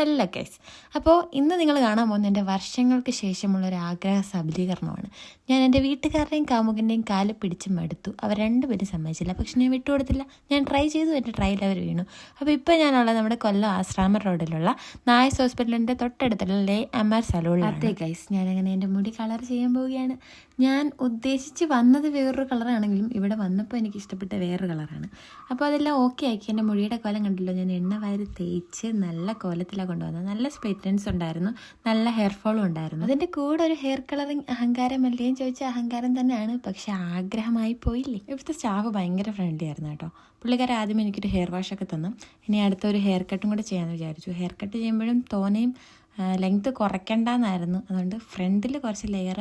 ഹെല്ല guys അപ്പോൾ ഇന്ന് നിങ്ങൾ കാണാൻ പോകുന്ന എന്റെ വർഷങ്ങൾക്ക് ശേഷമുള്ള ഒരു ആഗ്രഹ സബലീകരണമാണ്. ഞാൻ എന്റെ വീട്ടുകാരുടെയും കാമുകന്റെയും കാൽ പിടിച്ച് മടുത്തു. അവർ രണ്ടുപേരും സമ്മതിച്ചില്ല. പക്ഷെ ഞാൻ വിട്ടുകൊടുത്തില്ല ഞാൻ ട്രൈ ചെയ്തു. എന്റെ ട്രയൽ അവർ വീണു. അപ്പോൾ ഇപ്പോൾ ഞാനുള്ളത് നമ്മുടെ കൊല്ലം ആശ്രാമ റോഡിലുള്ള നായസ് ഹോസ്പിറ്റലിന്റെ തൊട്ടടുത്തുള്ള ലേ എം ആർ സലൂണിലാണ് അതെ ഗൈസ് ഞാനങ്ങനെ എന്റെ മുടി കളർ ചെയ്യാൻ പോവുകയാണ്. ഞാൻ ഉദ്ദേശിച്ച് വന്നത് വേറൊരു കളറാണെങ്കിലും ഇവിടെ വന്നപ്പോൾ എനിക്ക് ഇഷ്ടപ്പെട്ട വേറൊരു കളറാണ് അപ്പോൾ അതെല്ലാം ഓക്കെ ആക്കി. എന്റെ മുടിയുടെ കോലം കണ്ടല്ലോ. ഞാൻ എണ്ണ വാരി തേച്ച് നല്ല കോലത്തിലാണ് കൊണ്ടുവന്നത്. നല്ല സ്പ്ലിറ്റൻസ് ഉണ്ടായിരുന്നു. നല്ല ഹെയർ ഫോളും ഉണ്ടായിരുന്നു. അതിന്റെ കൂടെ ഒരു ഹെയർ കളറിങ് അഹങ്കാരമല്ലേ അല്ലേന്ന് ചോദിച്ചാൽ അഹങ്കാരം തന്നെയാണ്. പക്ഷെ ആഗ്രഹമായി പോയില്ലേ? ഇവിടുത്തെ സ്റ്റാഫ് ഭയങ്കര ഫ്രണ്ട്ലി ആയിരുന്നു കേട്ടോ. പുള്ളിക്കാരൻ ആദ്യം എനിക്കൊരു ഹെയർ വാഷ് ഒക്കെ തന്നു. ഇനി അടുത്ത ഒരു ഹെയർ കട്ടും കൂടെ ചെയ്യാമെന്ന് വിചാരിച്ചു. ഹെയർ കട്ട് ചെയ്യുമ്പോഴും തോനെയും ലെങ്ത് കുറയ്ക്കണ്ടെന്നായിരുന്നു. അതുകൊണ്ട് ഫ്രണ്ടിൽ കുറച്ച് ലെയർ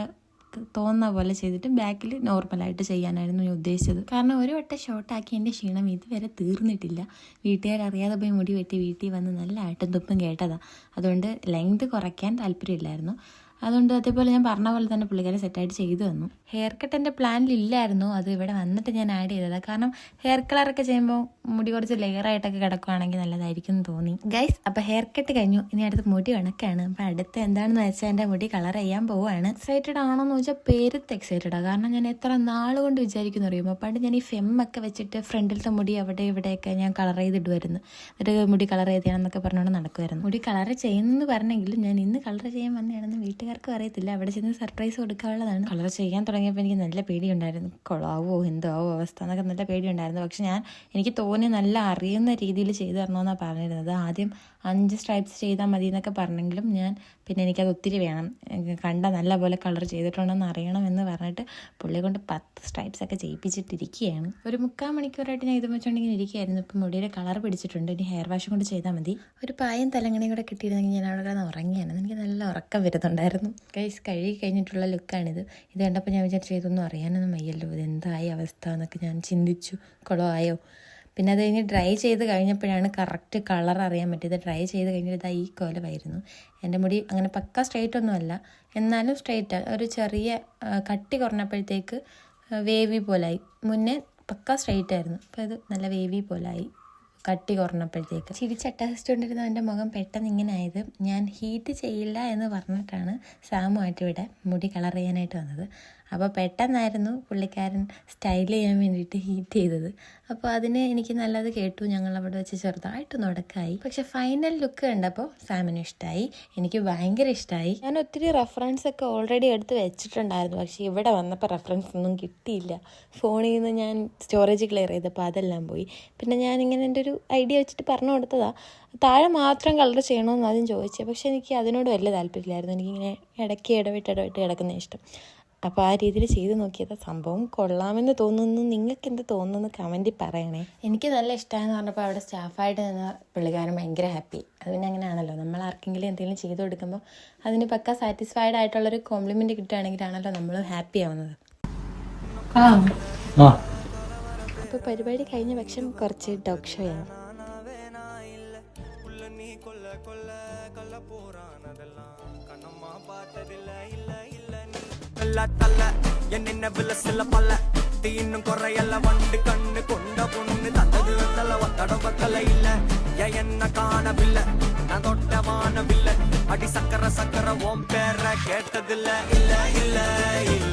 തോന്നുന്ന പോലെ ചെയ്തിട്ട് ബാക്കിൽ നോർമലായിട്ട് ചെയ്യാനായിരുന്നു ഞാൻ ഉദ്ദേശിച്ചത്. കാരണം ഒരു വട്ടം ഷോർട്ടാക്കി എന്റെ ക്ഷീണം ഇതുവരെ തീർന്നിട്ടില്ല. വീട്ടുകാരറിയാതെ പോയി മുടി വെട്ടി വീട്ടിൽ വന്ന് നല്ല ആട്ടും തുപ്പും കേട്ടതാണ് അതുകൊണ്ട് ലെങ്ത് കുറയ്ക്കാൻ താല്പര്യമില്ലായിരുന്നു. അതുകൊണ്ട് അതേപോലെ ഞാൻ പറഞ്ഞ പോലെ തന്നെ പുള്ളിക്കാരെ സെറ്റായിട്ട് ചെയ്തു തന്നു. ഹെയർ കട്ട് എന്റെ പ്ലാനിലില്ലായിരുന്നു. അത് ഇവിടെ വന്നിട്ട് ഞാൻ ആഡ് ചെയ്തതാണ് കാരണം ഹെയർ കളറൊക്കെ ചെയ്യുമ്പോൾ മുടി കുറച്ച് ലെയറായിട്ടൊക്കെ കിടക്കുവാണെങ്കിൽ നല്ലതായിരിക്കും എന്ന് തോന്നി. ഗൈസ് അപ്പോൾ ഹെയർ കട്ട് കഴിഞ്ഞു. ഇനി അടുത്ത് മുടി കണക്കാണ് അപ്പോൾ അടുത്ത് എന്താണെന്ന് വെച്ചാൽ എന്റെ മുടി കളർ ചെയ്യാൻ പോവുകയാണ് എക്സൈറ്റഡ് ആണോ എന്ന് വെച്ചാൽ പേരത്ത് എക്സൈറ്റഡാണ് കാരണം ഞാൻ എത്ര നാൾ കൊണ്ട് വിചാരിക്കുന്നു അറിയുമ്പോൾ പണ്ട് ഞാൻ ഈ ഫെമ്മൊക്കെ വെച്ചിട്ട് ഫ്രണ്ടിലത്തെ മുടി അവിടെ ഇവിടെയൊക്കെ ഞാൻ കളർ ചെയ്തിടുമായിരുന്നു എന്നിട്ട് മുടി കളർ ചെയ്യണമെന്നൊക്കെ പറഞ്ഞുകൊണ്ട് നടക്കുമായിരുന്നു മുടി കളർ ചെയ്യുന്നെന്ന് പറഞ്ഞെങ്കിലും ഞാൻ ഇന്ന് കളർ ചെയ്യാൻ വന്നതാണെന്ന് വീട്ടുകാർക്കും അറിയത്തില്ല. അവിടെ ചെന്ന് സർപ്രൈസ് കൊടുക്കാനുള്ളതാണ്. കളർ ചെയ്യാൻ തുടങ്ങിയപ്പോൾ എനിക്ക് നല്ല പേടിയുണ്ടായിരുന്നു. കൊളാവോ എന്തോ ആവോ അവസ്ഥ എന്നൊക്കെ നല്ല പേടിയുണ്ടായിരുന്നു. പക്ഷെ ഞാൻ എനിക്ക് തോന്നി നല്ല അറിയുന്ന രീതിയിൽ ചെയ്തു തരണമെന്നാണ് പറഞ്ഞിരുന്നത്. ആദ്യം അഞ്ച് സ്ട്രൈപ്സ് ചെയ്താൽ മതി എന്നൊക്കെ പറഞ്ഞെങ്കിലും ഞാൻ പിന്നെ എനിക്കത് ഒത്തിരി വേണം. കണ്ട നല്ല പോലെ കളർ ചെയ്തിട്ടുണ്ടെന്ന് അറിയണം എന്ന് പറഞ്ഞിട്ട് പുള്ളി കൊണ്ട് പത്ത് സ്ട്രൈപ്സ് ഒക്കെ ചെയ്യിപ്പിച്ചിട്ടിരിക്കുകയാണ്. ഒരു മുക്കാൽ മണിക്കൂറായിട്ട് ഞാൻ ഇത് വെച്ചിട്ടുണ്ടെങ്കിൽ ഇരിക്കുകയായിരുന്നു. ഇപ്പം മുടിയുടെ കളർ പിടിച്ചിട്ടുണ്ട്. ഇനി ഹെയർ വാഷ് കൊണ്ട് ചെയ്താൽ മതി. ഒരു പായം തലങ്ങണയും കൂടെ കിട്ടിയിരുന്നെങ്കിൽ ഞാൻ അവിടെ കിടന്ന് ഉറങ്ങിയാണ് എനിക്ക് നല്ല ഉറക്കം വരുന്നുണ്ടായിരുന്നു. കൈസ് കഴുകി കഴിഞ്ഞിട്ടുള്ള ലുക്കാണിത് ഇത് കണ്ടപ്പോൾ ഞാൻ വിചാരിച്ചു ഇതൊന്നും അറിയാനൊന്നും വയ്യല്ലോ. ഇത് എന്തായി അവസ്ഥ? എന്നൊക്കെ ഞാൻ ചിന്തിച്ചു. കുളമായോ പിന്നെ അത് കഴിഞ്ഞ് ഡ്രൈ ചെയ്ത് കഴിഞ്ഞപ്പോഴാണ് കറക്റ്റ് കളർ അറിയാൻ പറ്റിയത്. ഡ്രൈ ചെയ്ത് കഴിഞ്ഞിട്ട് ഇതാ ഈ കോലമായിരുന്നു. എന്റെ മുടി അങ്ങനെ പക്ക സ്ട്രൈറ്റ് ഒന്നുമല്ല എന്നാലും സ്ട്രൈറ്റ് ഒരു ചെറിയ കട്ടി കുറഞ്ഞപ്പോഴത്തേക്ക് വേവി പോലായി. മുന്നേ പക്ക സ്ട്രൈറ്റ് ആയിരുന്നു. അപ്പോൾ ഇത് നല്ല വേവി പോലായി. കട്ടി കുറഞ്ഞപ്പോഴത്തേക്ക്. ചിരിച്ചട്ടഹസിച്ചുകൊണ്ടിരുന്ന എന്റെ മുഖം പെട്ടെന്ന് ഇങ്ങനെ ആയത്. ഞാൻ ഹീറ്റ് ചെയ്യില്ല എന്ന് പറഞ്ഞിട്ടാണ് സാമുമായിട്ട് ഇവിടെ മുടി കളർ ചെയ്യാനായിട്ട് വന്നത്. അപ്പോൾ പെട്ടെന്നായിരുന്നു പുള്ളിക്കാരൻ സ്റ്റൈൽ ചെയ്യാൻ വേണ്ടിയിട്ട് ഹീറ്റ് ചെയ്തത്. അപ്പോൾ അതിന് എനിക്ക് നല്ലത് കേട്ടു. ഞങ്ങൾ അവിടെ വെച്ച് ചെറുതായിട്ട് നടക്കായി പക്ഷെ ഫൈനൽ ലുക്ക് കണ്ടപ്പോൾ സാമിന് ഇഷ്ടമായി എനിക്ക് ഭയങ്കര ഇഷ്ടമായി ഞാൻ ഒത്തിരി റെഫറൻസ് ഒക്കെ ഓൾറെഡി എടുത്ത് വെച്ചിട്ടുണ്ടായിരുന്നു. പക്ഷേ ഇവിടെ വന്നപ്പോൾ റെഫറൻസ് ഒന്നും കിട്ടിയില്ല. ഫോണിൽ നിന്ന് ഞാൻ സ്റ്റോറേജ് ക്ലിയർ ചെയ്തപ്പോൾ അതെല്ലാം പോയി. പിന്നെ ഞാനിങ്ങനെ എന്റെ ഒരു ഐഡിയ വെച്ചിട്ട് പറഞ്ഞു കൊടുത്തതാ. താഴെ മാത്രം കളർ ചെയ്യണമെന്ന് ആദ്യം ചോദിച്ചത് പക്ഷേ എനിക്ക് അതിനോട് വലിയ താല്പര്യമില്ലായിരുന്നു. എനിക്കിങ്ങനെ ഇടയ്ക്ക് ഇടവിട്ട് ഇടവിട്ട് കിടക്കുന്ന ഇഷ്ടം. അപ്പോൾ ആ രീതിയിൽ ചെയ്ത് നോക്കിയത് സംഭവം കൊള്ളാമെന്ന് തോന്നുന്നു. നിങ്ങൾക്ക് എന്ത് തോന്നുന്നു കമന്റിൽ പറയണേ. എനിക്ക് നല്ല ഇഷ്ടമായെന്ന് പറഞ്ഞപ്പോൾ അവിടെ സ്റ്റാഫായിട്ട് നിന്ന പുള്ളിക്കാരൻ ഭയങ്കര ഹാപ്പി അത് പിന്നെ അങ്ങനെയാണല്ലോ. നമ്മൾ ആർക്കെങ്കിലും എന്തെങ്കിലും ചെയ്ത് കൊടുക്കുമ്പോൾ അതിന് പക്ക സാറ്റിസ്ഫൈഡ് ആയിട്ടുള്ളൊരു കോംപ്ലിമെന്റ് കിട്ടുകയാണെങ്കിലാണല്ലോ നമ്മൾ ഹാപ്പി ആവുന്നത്. അപ്പോൾ പരിപാടി കഴിഞ്ഞ പക്ഷം കുറച്ച് ഡോഗ് தள்ள தள்ள என் நின்னவில் சில பல்ல தீ இன்னும் குறையல்ல வண்டு கண்ணு கொண்ட பொண்ணு தந்தது வந்தல ஒத்தடம் பத்தல இல்ல. என்ன காணவில்லை? நான் தொட்டமான வில்ல அடி சக்கர சக்கர ஓம் பேர கேட்டதில்ல. இல்ல இல்ல இல்ல.